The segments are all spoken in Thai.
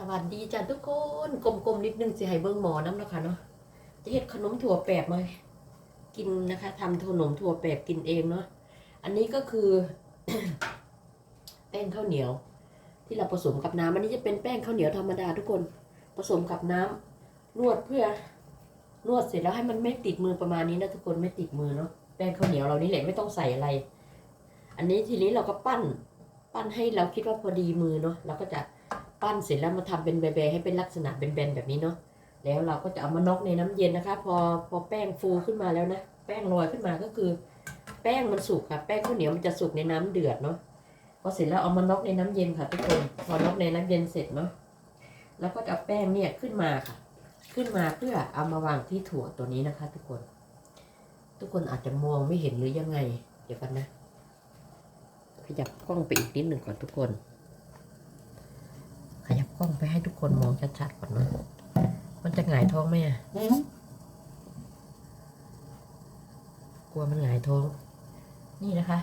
สวัสดีจ้ะทุกคนกลมๆนิดนึงสิให้เบิ่งหมอน้ำนะคะเนาะจะเฮ็ดขนมถั่วแปบมากินนะคะทำขนมถั่วแปบกินเองเนาะอันนี้ก็คือ แป้งข้าวเหนียว ที่เราผสมกับน้ำอันนี้จะเป็นแป้งข้าวเหนียวธรรมดาทุกคนผสมกับน้ำนวดเพื่อนวดเสร็จแล้วให้มันไม่ติดมือประมาณนี้นะทุกคนไม่ติดมือเนาะแป้งข้าวเหนียวเรานี่แหละไม่ต้องใส่อะไร อันนี้ทีนี้เราก็ปั้น ปั้นให้เราคิดว่าพอดีมือเนาะเราก็จะ ปั้นเสร็จแล้วมาทำเป็นแบๆให้เป็นลักษณะเป็นแบนแบบนี้เนาะแล้วเราก็จะเอามานอกในน้ำเย็นนะคะ พอพอแป้งฟูขึ้นมาแล้วนะแป้งลอยขึ้นมาก็คือ แป้งมันสุกค่ะ แป้งข้าวเหนียวมันจะสุกในน้ำเดือดเนาะพอเสร็จแล้วเอามานอกในน้ำเย็นค่ะทุกคนพอนอกในน้ำเย็นเสร็จเนาะแล้วก็จะเอาแป้งเนี่ยขึ้นมาค่ะ ขึ้นมาเพื่อเอามาวางที่ถั่วตัวนี้นะคะ ทุกคน ทุกคนอาจจะมองไม่เห็นหรือยังไง เดี๋ยวกันนะขยับกล้องไปอีกนิดหนึ่งก่อนทุกคน กล้องไปให้ทุกคนมองชัดๆก่อนนะมันจะหงายท้องไหมอะกลัวมันหงายท้อง นี่นะคะ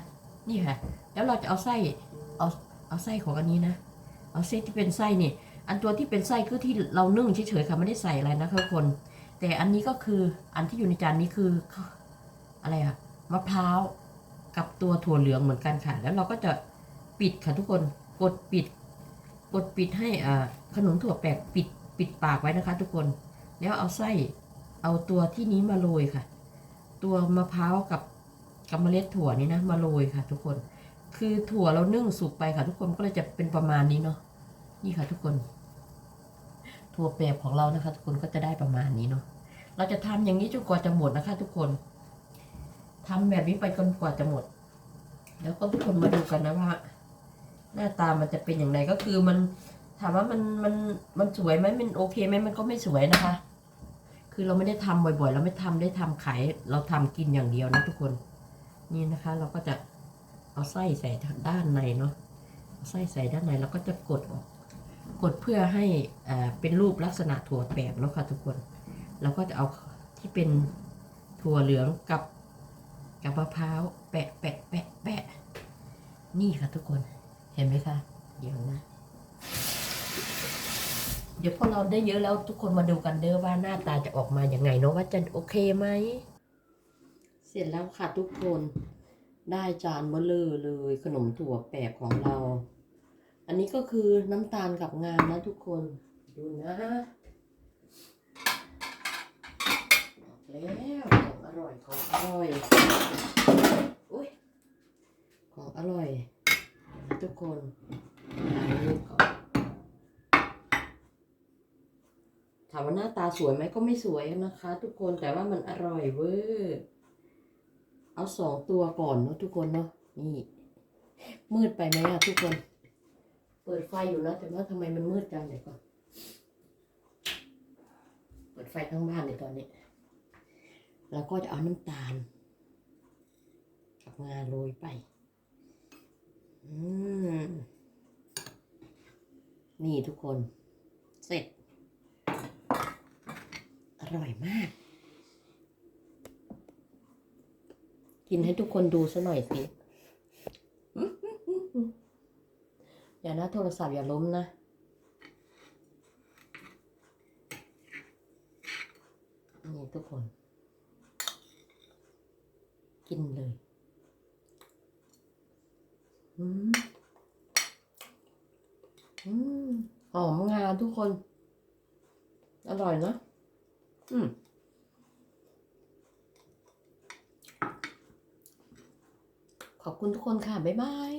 นี่ค่ะ แล้วเราจะเอาไส้เอาเอาไส้ของอันนี้นะ เอาเส้นที่เป็นไส้นี่ อันตัวที่เป็นไส้คือที่เรานึ่งเฉยๆค่ะไม่ได้ใส่อะไรนะคะทุกคน แต่อันนี้ก็คืออันที่อยู่ในจานนี้คืออะไรอะมะพร้าวกับตัวถั่วเหลืองเหมือนกันค่ะ แล้วเราก็จะปิดค่ะทุกคน กดปิด กดปิดให้ขนมถั่วแปลกปิดปิดปากไว้นะคะ ทุกคน แล้วเอาไส้เอาตัวที่นี้มาโรยค่ะ ตัวมะพร้าวกับกับเมล็ดถั่วนี่นะมาโรยค่ะ ทุกคน คือถั่วเรานึ่งสุกไปค่ะ ทุกคนก็เลยจะเป็นประมาณนี้เนาะนี่ค่ะ ทุกคน ถั่วแปบของเรานะคะ ทุกคนก็จะได้ประมาณนี้เนาะเราจะทำอย่างนี้จนกว่าจะหมดนะคะ ทุกคนทำแบบนี้ไปจนกว่าจะหมด แล้วก็ทุกคนมาดูกันนะว่า หน้าตามันจะเป็นอย่างไรก็คือมันถามว่ามันมันมันสวยไหมมันโอเคไหมมันก็ไม่สวยนะคะ คือเราไม่ได้ทำบ่อยๆ เราไม่ทำได้ทำขายเราทำกินอย่างเดียวนะทุกคนนี่นะคะ เราก็จะเอาไส้ใส่ด้านในเนาะาไส้ใส่ด้านในแล้วก็จะกดออกกดเพื่อให้อ่าเป็นรูปลักษณะถั่วแปบเนาะค่ะทุกคนเราก็จะเอาที่เป็นถั่วเหลืองกับกับมะพร้าวแปะแปะแปะแปะนี่ค่ะทุกคน เห็นไหมคะ เดี๋ยวนะ เดี๋ยวพอเราได้เยอะแล้วทุกคนมาดูกันเด้อว่าหน้าตาจะออกมาอย่างไงเนาะว่าจะโอเคไหม เสร็จแล้วค่ะทุกคนได้จานเบลอเลยขนมถั่วแปบของเรา อันนี้ก็คือน้ำตาลกับงานะทุกคน ดูนะออกแล้วของอร่อยของอร่อยอุ้ยของอร่อยนะ ทุกคนถ่ายก่อนถามว่าหน้าตาสวยไหมก็ไม่สวยนะคะ ทุกคนแต่ว่ามันอร่อยเวอร์เอาสองตัวก่อนเนาะทุกคนเนาะนี่มืดไปไหมอะทุกคน เปิดไฟอยู่นะแต่ว่าทำไมมันมืดจังเดี๋ยวก่อนเปิดไฟทั้งบ้านเลยตอนนี้แล้วก็จะเอาน้ำตาลกับงาโรยไป อืม นี่ทุกคน เสร็จ อร่อยมาก กินให้ทุกคนดูซะหน่อยสิ อย่านะโทรศัพท์อย่าล้มนะนี่ทุกคน กินเลย อืม หอมงาทุกคน อร่อยเนอะอืมขอบคุณทุกคนค่ะ บ๊ายบาย